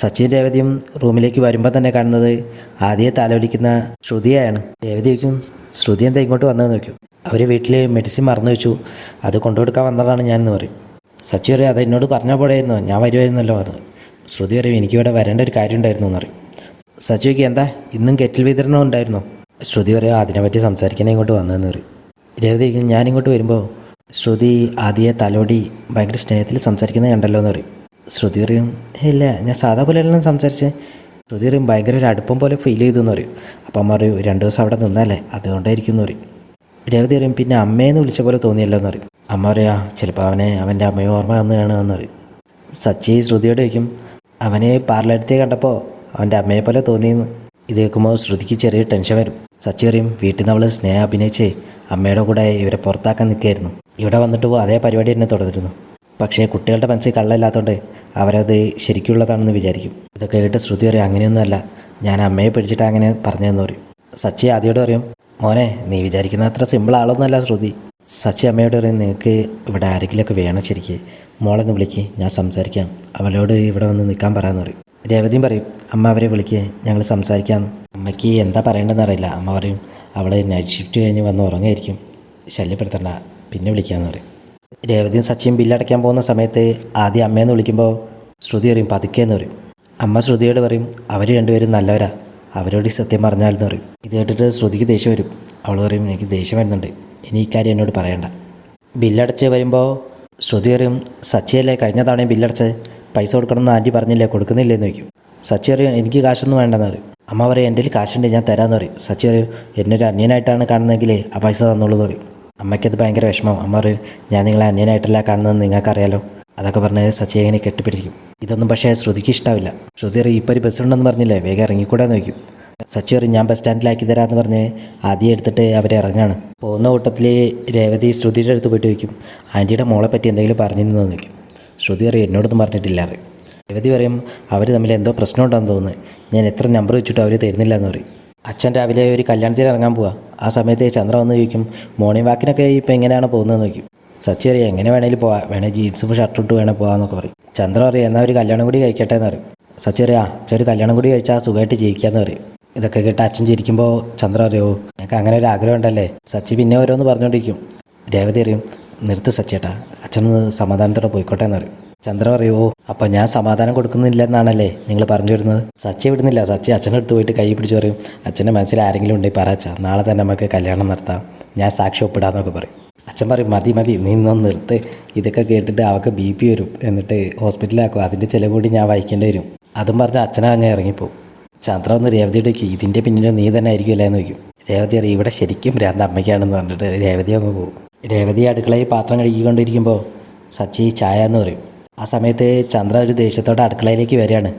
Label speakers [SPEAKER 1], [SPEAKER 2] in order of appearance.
[SPEAKER 1] സച്ചിൻ രേവതിയും റൂമിലേക്ക് വരുമ്പോൾ തന്നെ കാണുന്നത് ആദ്യം താലോലിക്കുന്ന ശ്രുതിയാണ് രേവതി വയ്ക്കും ശ്രുതി എന്താ ഇങ്ങോട്ട് വന്നതെന്ന് വയ്ക്കും അവർ വീട്ടിൽ മെഡിസിൻ മറന്നു വെച്ചു. അത് കൊണ്ടുകൊടുക്കാൻ വന്നതാണ് ഞാനെന്ന് പറയും. സച്ചി പറയും അത് എന്നോട് പറഞ്ഞാൽ പോടെയായിരുന്നു ഞാൻ വരുമായിരുന്നല്ലോ അത്. ശ്രുതി പറയും എനിക്കിവിടെ വരേണ്ട ഒരു കാര്യം ഉണ്ടായിരുന്നു എന്ന് പറയും. വയ്ക്കും എന്താ? ഇന്നും കെറ്റിൽ വിതരണം ഉണ്ടായിരുന്നോ? ശ്രുതി പറയും അതിനെപ്പറ്റി സംസാരിക്കാനേ ഇങ്ങോട്ട് വന്നതെന്ന് പറയും. രേവതി ഞാനിങ്ങോട്ട് വരുമ്പോൾ ശ്രുതി ആദ്യ തലോടി ഭയങ്കര സ്നേഹത്തിൽ സംസാരിക്കുന്നത് കണ്ടല്ലോ എന്ന് പറയും. ശ്രുതി പറയും "ഹേ, ഇല്ല ഞാൻ സാധാ പോലെയെല്ലാം സംസാരിച്ച്. ശ്രുതി പറയും ഭയങ്കര ഒരു അടുപ്പം പോലെ ഫീൽ ചെയ്തു എന്ന് പറയും. അപ്പം അമ്മ പറയും രണ്ട് ദിവസം അവിടെ നിന്നാലേ അതുകൊണ്ടായിരിക്കും എന്ന് പറയും. രേവതി പറയും പിന്നെ അമ്മയെന്ന് വിളിച്ച പോലെ തോന്നിയല്ലോ എന്ന് പറയും. അമ്മ പറയാ ചിലപ്പോൾ അവനെ അവന്റെ അമ്മയും ഓർമ്മ വന്നതാണ് എന്ന് പറയും. സച്ചി ശ്രുതിയോട് ചോദിക്കും അവനെ പാർലടുത്തേ കണ്ടപ്പോൾ അവന്റെ അമ്മയെ പോലെ തോന്നിയെന്ന്? ഇത് കേൾക്കുമ്പോൾ ശ്രുതിക്ക് ചെറിയ ടെൻഷൻ വരും. സച്ചി പറയും വീട്ടിൽ നിന്ന് അവൾ സ്നേഹം അഭിനയിച്ചേ അമ്മയുടെ കൂടെ ഇവരെ പുറത്താക്കാൻ നിൽക്കുകയായിരുന്നു. ഇവിടെ വന്നിട്ട് അതേ പരിപാടി തന്നെ തുടർന്നിരുന്നു. പക്ഷേ കുട്ടികളുടെ മനസ്സിൽ കള്ളമില്ലാത്തതുകൊണ്ട് അവരത് ശരിക്കുള്ളതാണെന്ന് വിചാരിക്കും. ഇതൊക്കെ കേട്ട് ശ്രുതി പറയും അങ്ങനെയൊന്നുമല്ല. ഞാൻ അമ്മയെ പിടിച്ചിട്ട് അങ്ങനെ പറഞ്ഞതെന്ന് പറയും. സച്ചി ആദ്യയോട് പറയും മോനെ നീ വിചാരിക്കുന്ന അത്ര സിമ്പിൾ ആളൊന്നുമല്ല ശ്രുതി. സച്ചി അമ്മയോട് പറയും നിങ്ങൾക്ക് ഇവിടെ ആരെങ്കിലുമൊക്കെ വേണം ശരിക്ക്? മോളെന്ന് വിളിക്ക് ഞാൻ സംസാരിക്കാം. അവളോട് ഇവിടെ വന്ന് നിൽക്കാൻ പറയാമെന്ന് പറയും. രേവതിയും പറയും അമ്മ അവരെ വിളിക്ക് ഞങ്ങൾ സംസാരിക്കാമെന്ന്. അമ്മയ്ക്ക് എന്താ പറയേണ്ടതെന്ന് അറിയില്ല. അമ്മ പറയും അവൾ നൈറ്റ് ഷിഫ്റ്റ് കഴിഞ്ഞ് വന്ന് ഉറങ്ങായിരിക്കും ശല്യപ്പെടുത്തണ്ട. പിന്നെ വിളിക്കാമെന്ന് പറയും. രേവതിയും സച്ചിയും ബില്ലടയ്ക്കാൻ പോകുന്ന സമയത്ത് ആദ്യം അമ്മയെന്ന് വിളിക്കുമ്പോൾ ശ്രുതി പറയും പതുക്കെ എന്ന് പറയും. അമ്മ ശ്രുതിയോട് പറയും അവർ രണ്ടുപേരും നല്ലവരാ. അവരോട് ഈ സത്യം പറഞ്ഞാലെന്ന് പറയും. ഇത് കേട്ടിട്ട് ശ്രുതിക്ക് ദേഷ്യം വരും. അവൾ പറയും എനിക്ക് ദേഷ്യം വരുന്നുണ്ട്. ഇനി ഇക്കാര്യം കാര്യം എന്നോട് പറയണ്ട. ബില്ലടച്ച് വരുമ്പോൾ ശ്രുതി പറയും സച്ചിയല്ലേ കഴിഞ്ഞ തവണയും ബില്ലടച്ച് പൈസ കൊടുക്കണമെന്ന് ആന്റി പറഞ്ഞില്ലേ? കൊടുക്കുന്നില്ലേന്ന് ചോദിക്കും. സച്ചി പറയും എനിക്ക് കാശൊന്നും വേണ്ടെന്ന് പറയും. അമ്മ പറയും എന്റെ കയ്യിൽ കാശുണ്ട് ഞാൻ തരാമെന്ന് പറയും. സച്ചി പറയും എന്നൊരു അന്യനായിട്ടാണ് കാണുന്നതെങ്കിൽ ആ പൈസ തന്നോളൂ എന്ന് പറയും. അമ്മയ്ക്കത് ഭയങ്കര വിഷമം. അമ്മ പറയും ഞാൻ നിങ്ങളെ അന്യനായിട്ടല്ല കാണുന്നതെന്ന് നിങ്ങൾക്കറിയാലോ. അതൊക്കെ പറഞ്ഞ് സച്ചി കെട്ടിപ്പിടിക്കും. ഇതൊന്നും പക്ഷേ ശ്രുതിക്ക് ഇഷ്ടാവില്ല. ശ്രുതി അറിയും ഇപ്പോൾ ഒരു ബസ് ഉണ്ടെന്ന് പറഞ്ഞില്ലേ വേഗം ഇറങ്ങിക്കൂടാന്ന് ചോദിക്കും. സച്ചി പറയും ഞാൻ ബസ് സ്റ്റാൻഡിലാക്കി തരാമെന്ന് പറഞ്ഞ് ആദ്യം എടുത്തിട്ട് അവർ ഇറങ്ങാണ്. പോകുന്ന കൂട്ടത്തിൽ രേവതി ശ്രുതിയുടെ അടുത്ത് പോയിട്ട് വയ്ക്കും ആന്റിയുടെ മോളെ പറ്റി എന്തെങ്കിലും പറഞ്ഞിരുന്നു? ചോദിക്കും. ശ്രുതി അറിയും എന്നോടൊന്നും പറഞ്ഞിട്ടില്ല. അറിയും രേവതി പറയും അവർ തമ്മിൽ എന്തോ പ്രശ്നം ഉണ്ടെന്ന് തോന്നുന്നു. ഞാൻ എത്ര നമ്പർ വെച്ചിട്ടും അവർ തരുന്നില്ല എന്ന് പറയും. അച്ഛൻ രാവിലെ ഒരു കല്യാണത്തിന് ഇറങ്ങാൻ പോവുക ആ സമയത്ത് ചന്ദ്ര വന്ന് ചോദിക്കും മോർണിംഗ് വാക്കിനൊക്കെ ഇപ്പോൾ എങ്ങനെയാണ് പോകുന്നതെന്ന് ചോദിക്കും. സച്ചി പറയും എങ്ങനെ വേണേലും പോവാം വേണേൽ ജീൻസും ഷർട്ടും ഇട്ട് വേണേൽ പോകാമെന്നൊക്കെ പറയും. ചന്ദ്ര പറയും എന്നാൽ ഒരു കല്യാണം കൂടി കഴിക്കട്ടെ എന്ന് പറയും. സച്ചി പറയും ആ അച്ഛൻ ഒരു കല്യാണം കൂടി കഴിച്ചാൽ സുഖമായിട്ട് ജീവിക്കാമെന്ന് പറയും. ഇതൊക്കെ കേട്ട് അച്ഛൻ ചിരിക്കുമ്പോൾ ചന്ദ്ര അറിയോ ഞങ്ങൾക്ക് അങ്ങനെ ഒരു ആഗ്രഹം ഉണ്ടല്ലേ? സച്ചി പിന്നെ ഓരോന്ന് പറഞ്ഞുകൊണ്ടിരിക്കും രേവതി അറിയും നിർത്ത് സച്ചേട്ടാ അച്ഛനൊന്ന് സമാധാനത്തോടെ പോയിക്കോട്ടെ എന്ന് പറയും ചന്ദ്ര പറയുമോ അപ്പം ഞാൻ സമാധാനം കൊടുക്കുന്നില്ലെന്നാണല്ലേ നിങ്ങൾ പറഞ്ഞു വരുന്നത്? സച്ചി വിടുന്നില്ല സച്ചി അച്ഛനടുത്ത് പോയിട്ട് കൈ പിടിച്ച് പറയും അച്ഛന്റെ മനസ്സിൽ ആരെങ്കിലും ഉണ്ടെങ്കിൽ പറ നാളെ തന്നെ നമുക്ക് കല്യാണം നടത്താം ഞാൻ സാക്ഷി ഒപ്പിടാന്നൊക്കെ പറയും. അച്ഛൻ പറയും മതി മതി നീ നിർത്ത്. ഇതൊക്കെ കേട്ടിട്ട് അവൾക്ക് ബി പി വരും. എന്നിട്ട് ഹോസ്പിറ്റലാക്കും അതിന്റെ ചിലവ് കൂടി ഞാൻ വായിക്കേണ്ടി വരും. അതും പറഞ്ഞ് അച്ഛനെ അങ്ങ് ഇറങ്ങിപ്പോവും. ചന്ദ്ര ഒന്ന് രേവതിയുടെ വയ്ക്കും ഇതിന്റെ പിന്നിൽ നീ തന്നെ ആയിരിക്കുമല്ല? എന്ന് വയ്ക്കും രേവതി അറിയും ഇവിടെ ശരിക്കും ഭ്രാന്ത് അമ്മയ്ക്കാണെന്ന് പറഞ്ഞിട്ട് രേവതി അങ്ങ് പോകും രേവതി അടുക്കളയിൽ പാത്രം കഴുകിക്കൊണ്ടിരിക്കുമ്പോൾ സച്ചി ചായ എന്ന് പറയും. ആ സമയത്ത് ചന്ദ്ര ഒരു ദേഷ്യത്തോടെ അടുക്കളയിലേക്ക് വരികയാണ്.